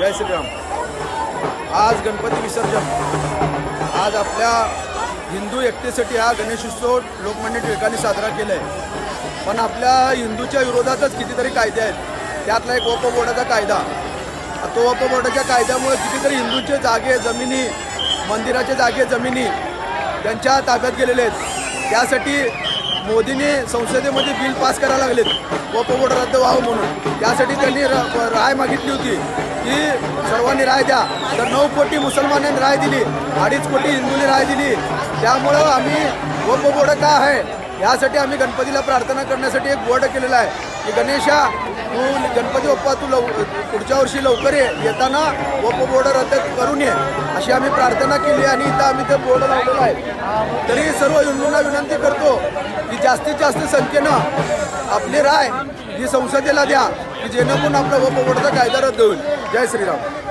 जय श्रीराम. आज गणपती विसर्जन. आज आपल्या हिंदू एकतेसाठी हा गणेशोत्सव लोकमान्य टिळकांनी साजरा केला आहे पण आपल्या हिंदूच्या विरोधातच कितीतरी कायदे आहेत. त्यातला एक वप बोर्डाचा कायदा तो वप बोर्डाच्या कायद्यामुळे कितीतरी हिंदूंचे जागे जमिनी मंदिराचे जागे जमिनी त्यांच्या ताब्यात गेलेले आहेत. त्यासाठी मोदींनी संसदेमध्ये बिल पास करायला लागलेत. वप बोर्ड रद्द व्हावं म्हणून. त्यासाठी त्यांनी र- राय मागितली होती. की सर्वांनी राय द्या. तर नऊ कोटी मुसलमानांनी राय दिली अडीच कोटी हिंदूंनी राय दिली. त्यामुळं आम्ही वप बोर्ड का आहे? यासाठी आम्ही गणपतीला प्रार्थना करण्यासाठी एक बोर्ड केलेला आहे. की गणेशा तू गणपती बाप्पा तू लव पुढच्या वर्षी लवकर ये. येताना वप बोर्ड रद्द करून ये. अशी आम्ही प्रार्थना केली आणि इथं आम्ही ते बोर्ड लावलेला आहे. तरी सर्व हिंदूंना विनंती करतो की जास्तीत जास्त संख्येनं आपली राय ही संसदेला द्या की जेणेकरून आपला गोप बोर्डाचा कायदा रद्द होईल. जय श्रीराम.